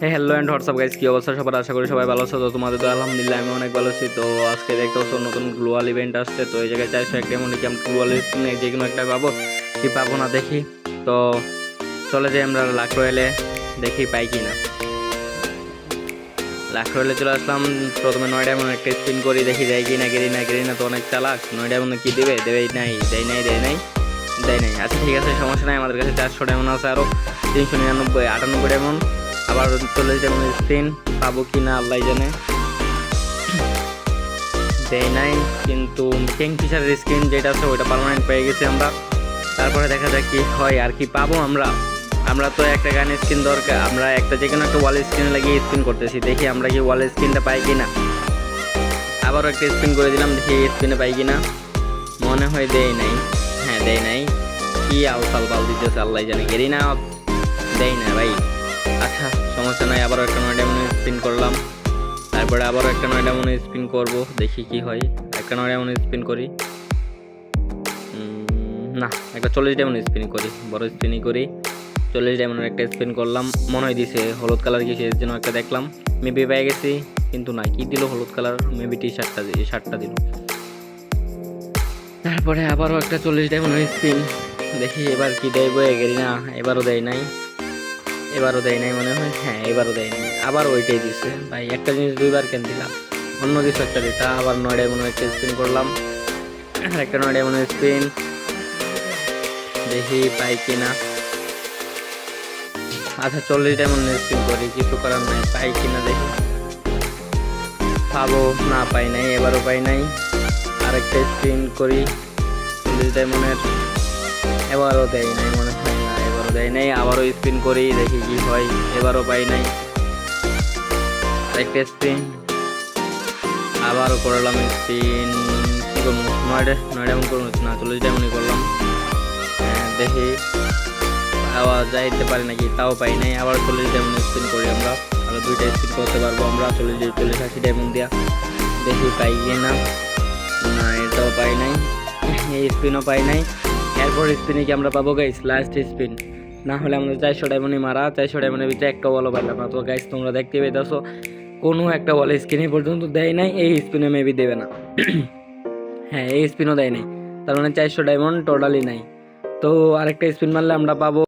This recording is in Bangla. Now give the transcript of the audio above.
হ্যাঁ হ্যালো অ্যান্ড হোয়াটসঅ্যাপ গাইস কী অবস্থা? সবার আশা করি সবাই ভালো আছো। তো তোমাদের তো আলহামদুলিল্লাহ, আমি অনেক ভালো আছি। তো আজকে দেখতে হচ্ছে নতুন গ্লোয়াল ইভেন্ট আসছে। তো এই জায়গায় চাইছো একটা এমন কি আমি গ্লোয়াল যে কোনো একটা পাবো কি পাবো না দেখি। তো চলে যাই আমরা লাখ রয়েলে, দেখি পাই কি না লাখ রয়েলে চলে আসলাম। প্রথমে নয়ডা এমন একটা স্পিন করি, দেখি দেয় কি না গেরি না গেরি না। তো অনেক চালাক। নয়ডা এমন কি দেবে? দেবেই নাই, দেয় নাই দেয় নাই দেয় নাই। আচ্ছা ঠিক আছে, সমস্যা নাই। আমাদের কাছে চারশো ডায়মন্ড আছে আরও তিনশো নিরানব্বই আটানব্বই ডায়মন্ড আবার চল্লিশ ডায়মন্ড স্ক্রিন পাবো কি না আল্লাহ জানে। দেয় নাই, কিন্তু কিং ফিশারের স্ক্রিন যেটা আছে ওইটা পারমানেন্ট পেয়ে গেছি আমরা। তারপরে দেখা যাক কি হয় আর কি পাবো আমরা। আমরা তো একটা গানের স্ক্রিন দরকার, আমরা একটা যে কোনো একটা ওয়াল স্ক্রিনে লাগিয়ে স্ক্রিন করতেছি। দেখি আমরা কি ওয়াল স্ক্রিনটা পাই কি না আবারও একটা স্পিন করে দিলাম, দেখি স্পিনে পাই কি না মনে হয় দেয় নাই। হ্যাঁ দেয় নাই। কি আলফাল বাল দিতেছে, আল্লাহ জানে। গেরি না দেয় না ভাই। আচ্ছা সমস্যা নাই, আবারও একটা নয় ডায়মন্ড স্পিন করলাম। তারপরে আবারও একটা নয় ডায়মন্ড স্পিন করব, দেখি কি হয়। একটা নয় ডায়মন্ড স্পিন করি। না, একটা চল্লিশ ডায়মন্ড স্পিন করি, বড় স্পিনই করি। চল্লিশ ডায়মন্ডের একটা স্পিন করলাম, মনে হয় দিছে হলুদ কালার কি এর জন্য একটা দেখলাম। মেবি পেয়ে গেছি, কিন্তু না, কি দিল হলুদ কালার? মেবি টি শার্টটা শার্টটা দিল। তারপরে আবারও একটা চল্লিশ ডায়মন্ড স্পিন, দেখি এবার কি দেয় বয়ে গেলি না, এবারও দেয় নাই। এবারও দেয় নাই মনে হয়। হ্যাঁ এবারও দেয় নাই। আবার ওইটাই দিছে। ভাই, একটা জিনিস দুইবার কেন দিলাম? অন্য কিছু একটা দিতা আবার নয় ডায়মন্ড একটা স্পিন করলাম। একটা নয় ডায়মন্ড স্পিন দেখি পাই কি না আচ্ছা চল্লিশ ডায়মন্ড স্পিন করি। কিছু করার নাই। পাই কি না দেখি। পাবো, না পাই নাই, এবারও পাই নাই। আরেকটা স্পিন করি। চল্লিশ ডায়মন্ডের এবারও দেয় নাই মনে হয়। দেয় নাই, আবারও স্পিন করি দেখি কি হয়, এবারও পাই নাই। একটা স্পিন আবারও করলাম স্পিন কী করব নয়ডা নয় ডায়মন্ড করব, না চল্লিশ ডায়মন্ডই করলাম। হ্যাঁ দেখি আবার যাইতে পারি নাকি, তাও পাই নাই, আবার চল্লিশ ডায়মন্ড স্পিন করি আমরা। আরও দুইটা স্পিন করতে পারব আমরা, চল্লিশ চল্লিশ আশি ডায়মন্ড দিয়া। দেখি পাই গিয়ে না না, এটাও পাই নাই, এই স্পিনও পাই নাই। এরপর স্পিনে কি আমরা পাবো গাইস লাস্ট স্পিন না হলে আমাদের চারশো ডায়মন্ডে মারা, চারশো ডায়মন্ডের ভিতরে একটা বলও পাইলাম না। তো গাইস তোমরা দেখতে পেতেছো কোনো একটা বল স্ক্রিনে পর্যন্ত দেয় নাই, এই স্পিনে মেবি দেবে না। হ্যাঁ এই স্পিনও দেয় নাই। তার মানে চারশো ডায়মন্ড টোটালি নাই। তো আরেকটা স্পিন মারলে আমরা পাবো